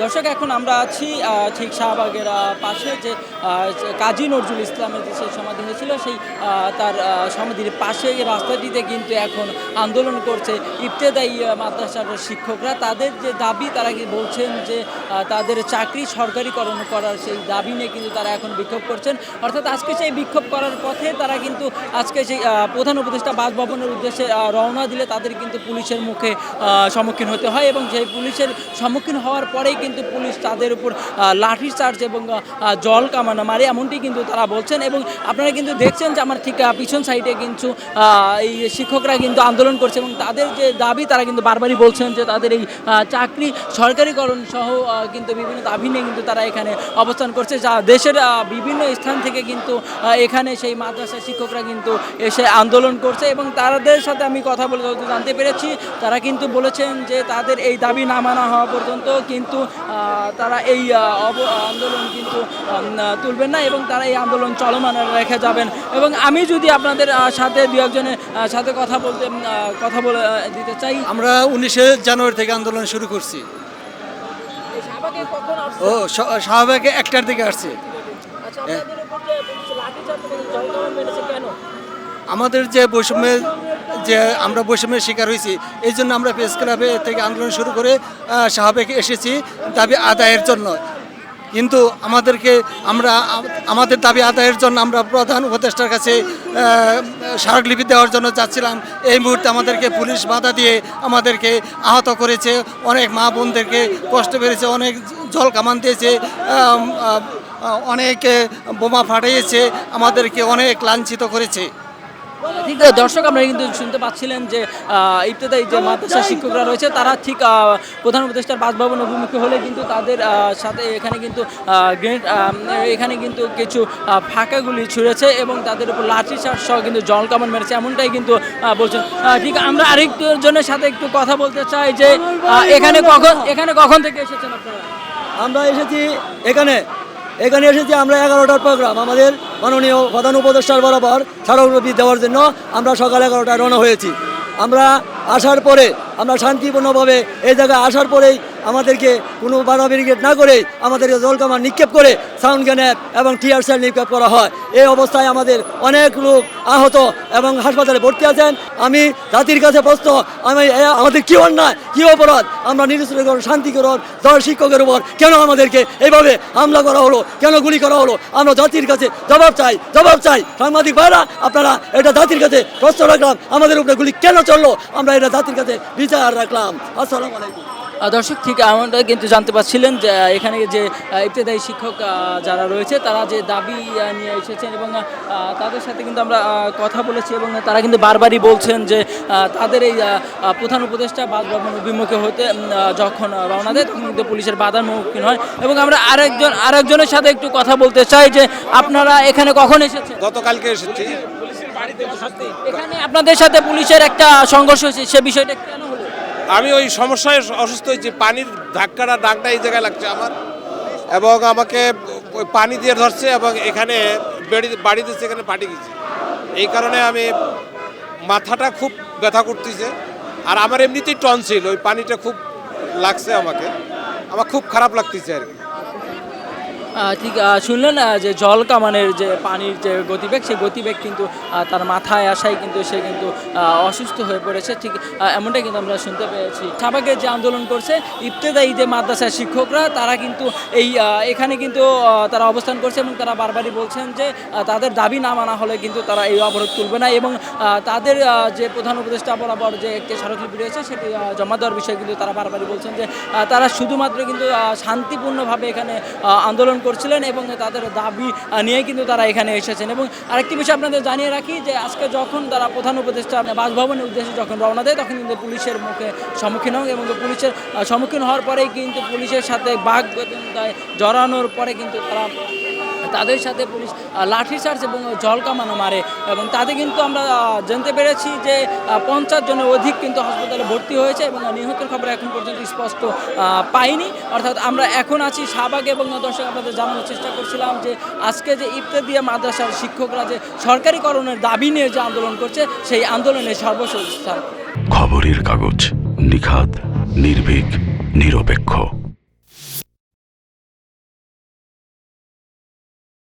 দর্শক এখন আমরা আছি ঠিক শাহবাগের পাশে যে কাজী নজরুল ইসলামের যে সেই সমাধি হয়েছিল সেই তার সমাধির পাশে রাস্তাটিতে কিন্তু এখন আন্দোলন করছে ইবতেদায়ী আহ, মাদ্রাসার শিক্ষকরা। তাদের যে দাবি তারা বলছেন যে তাদের চাকরি সরকারিকরণ করার সেই দাবি নিয়ে কিন্তু তারা এখন বিক্ষোভ করছেন। অর্থাৎ আজকে সেই বিক্ষোভ করার পথে তারা কিন্তু আজকে সেই প্রধান উপদেষ্টা বাসভবনের উদ্দেশ্যে রওনা দিলে তাদের কিন্তু পুলিশের মুখে সম্মুখীন হতে হয় এবং সেই পুলিশের সম্মুখীন হওয়ার পরেই কিন্তু পুলিশ তাদের উপর লাঠি চার্জ এবং জল কামানো মারে, এমনটি কিন্তু তারা বলছেন। এবং আপনারা কিন্তু দেখছেন যে আমার ঠিক পিছন সাইডে কিন্তু এই শিক্ষকরা কিন্তু আন্দোলন করছে এবং তাদের যে দাবি, তারা কিন্তু বারবারই বলছেন যে তাদের এই চাকরি সরকারিকরণ সহ কিন্তু বিভিন্ন দাবি নিয়ে কিন্তু তারা এখানে অবস্থান করছে, যা দেশের বিভিন্ন স্থান থেকে কিন্তু এখানে সেই মাদ্রাসা শিক্ষকরা কিন্তু এসে আন্দোলন করছে এবং তাদের সাথে আমি কথা বলে জানতে পেরেছি। তারা কিন্তু বলেছেন যে তাদের এই দাবি না মানা হওয়া পর্যন্ত কিন্তু তারা এই আন্দোলন কিন্তু তুলবেন না এবং তারা এই আন্দোলন চলমান রেখে যাবেন এবং আমি যদি আপনাদের সাথে দু একজনের সাথে কথা বলতে কথা বলে দিতে চাই আমরা উনিশে জানুয়ারি থেকে আন্দোলন শুরু করছি? ও শাহবাগে একটার দিকে আসছে আচ্ছা? আমাদের যে বৈষম্যের যে আমরা বৈষম্যের শিকার হয়েছি, এই জন্য আমরা প্রেস ক্লাবে থেকে আন্দোলন শুরু করে শাহবাগে এসেছি দাবি আদায়ের জন্য। কিন্তু আমাদেরকে আমরা, আমাদের দাবি আদায়ের জন্য আমরা প্রধান উপদেষ্টার কাছে স্মারকলিপি দেওয়ার জন্য যাচ্ছিলাম। এই মুহূর্তে আমাদেরকে পুলিশ বাধা দিয়ে আমাদেরকে আহত করেছে। অনেক মা বোনদেরকে কষ্ট পেরেছে, অনেক জল কামান দিয়েছে অনেক বোমা ফাটিয়েছে আমাদেরকে অনেক লাঞ্ছিত করেছে। ঠিক দর্শক, আমরা কিন্তু শুনতে পাচ্ছিলেন যে ইবতেদায়ী যে মাদ্রাসা শিক্ষকরা রয়েছে, তারা ঠিক প্রধান উপদেষ্টার বাসভবন অভিমুখী হলে কিন্তু তাদের সাথে এখানে কিন্তু গ্রেনেড এখানে কিন্তু কিছু ফাঁকাগুলি ছুঁড়েছে এবং তাদের উপর লাঠি চার্জ সহ কিন্তু জল কামান মেরেছে, এমনটাই কিন্তু বলছেন। ঠিক, আমরা আরেকটু আরেকজনের সাথে একটু কথা বলতে চাই যে এখানে কখন এখানে কখন থেকে এসেছেন আপনারা? আমরা এসেছি এখানে। এখানে এসেছি আমরা এগারোটার প্রোগ্রাম আমাদের মাননীয় প্রধান উপদেষ্টার বরাবর স্মারকলিপি দেওয়ার জন্য আমরা সকাল এগারোটায় রওনা হয়েছি। আমরা আসার পরে আমরা শান্তিপূর্ণভাবে এই জায়গায় আসার পরেই আমাদেরকে কোনো বাধা ব্যারিকেড না করে আমাদেরকে জলকামান নিক্ষেপ করে সাউন্ড গ্যানেট এবং টিয়ার সেল নিক্ষেপ করা হয়। এই অবস্থায় আমাদের অনেক লোক আহত এবং হাসপাতালে ভর্তি আছেন। আমি জাতির কাছে প্রশ্ন, আমি আমাদের কী অন্যায়, কী অপরাধ? আমরা নিরুৎসাহ শান্তিকরণ দল শিক্ষকের উপর কেন আমাদেরকে এইভাবে হামলা করা হলো, কেন গুলি করা হলো? আমরা জাতির কাছে জবাব চাই জবাব চাই। সাংবাদিক ভাইরা, আপনারা এটা জাতির কাছে প্রশ্ন রাখলাম, আমাদের উপরে গুলি কেন চলল? আমরা এটা জাতির কাছে বিচার রাখলাম। আসসালামু আলাইকুম। দর্শক ঠিক আমরা কিন্তু জানতে পারছিলেন যে এখানে যে ইবতেদায়ী শিক্ষক যারা রয়েছে তারা যে দাবি নিয়ে এসেছেন এবং তাদের সাথে কিন্তু আমরা কথা বলেছি এবং তারা কিন্তু বারবারই বলছেন যে তাদের এই প্রধান উপদেষ্টা বাসভবন অভিমুখে হতে যখন রওনা দেয় তখন কিন্তু পুলিশের বাধার মুখোমুখি হয়। এবং আমরা আরেকজন আরেকজনের সাথে একটু কথা বলতে চাই যে আপনারা এখানে কখন এসেছেন? গতকালকে এসেছি। এখানে আপনাদের সাথে পুলিশের একটা সংঘর্ষ হয়েছে সে বিষয়টা কেন হলো? আমি ওই সমস্যায় অসুস্থ হয়েছি পানির ধাক্কাটা ডাকটা এই জায়গায় লাগছে আমার। এবং আমাকে ওই পানি দিয়ে ধরছে এবং এখানে বেড়ি দিচ্ছে এখানে পাটি গেছে এই কারণে আমি মাথাটা খুব ব্যথা করতেছে। আর আমার এমনিতেই টনসিল ওই পানিটা খুব লাগছে আমাকে। আমার খুব খারাপ লাগতেছে আর কি। ঠিক শুনলেন যে জল কামানের যে পানির যে গতিবেগ, সেই গতিবেগ কিন্তু তার মাথায় আসায় কিন্তু সে কিন্তু অসুস্থ হয়ে পড়েছে। ঠিক এমনটাই কিন্তু আমরা শুনতে পেয়েছি। সাবাকে যে আন্দোলন করছে, ইবতেদায়ী যে মাদ্রাসার শিক্ষকরা, তারা কিন্তু এই এখানে কিন্তু তারা অবস্থান করছে এবং তারা বারবারই বলছেন যে তাদের দাবি না মানা হলে কিন্তু তারা এই অবরোধ তুলবে না এবং তাদের যে প্রধান উপদেষ্টা বরাবর যে একটি স্মারকলিপি রয়েছে, সেটি জমা দেওয়ার বিষয়ে কিন্তু তারা বারবারই বলছেন যে তারা শুধুমাত্র কিন্তু শান্তিপূর্ণভাবে এখানে আন্দোলন করছিলেন এবং তাদের দাবি নিয়ে কিন্তু তারা এখানে এসেছেন। এবং আরেকটি বিষয় আপনাদের জানিয়ে রাখি যে আজকে যখন তারা প্রধান উপদেষ্টা বাসভবনের উদ্দেশ্যে যখন রওনা দেয়, তখন কিন্তু পুলিশের মুখে সম্মুখীন হন এবং পুলিশের সম্মুখীন হওয়ার পরেই কিন্তু পুলিশের সাথে বাঘ জড়ানোর পরে কিন্তু তারা তাদের সাথে পুলিশ লাঠিচার্জ এবং জল কামানো মারে এবং তাতে কিন্তু আমরা জানতে পেরেছি যে পঞ্চাশ জনের অধিক কিন্তু হাসপাতালে ভর্তি হয়েছে এবং নিহতের খবর এখন পর্যন্ত স্পষ্ট পাইনি। অর্থাৎ আমরা এখন আছি শাহবাগ এবং দর্শক, আপনাদের জানানোর চেষ্টা করছিলাম যে, আজকে যে ইফতেদিয়া মাদ্রাসার শিক্ষকরা যে সরকারিকরণের দাবি নিয়ে যে আন্দোলন করছে, সেই আন্দোলনের সর্বশেষ খবরের কাগজ নিখাত নির্ভীক, নিরপেক্ষ।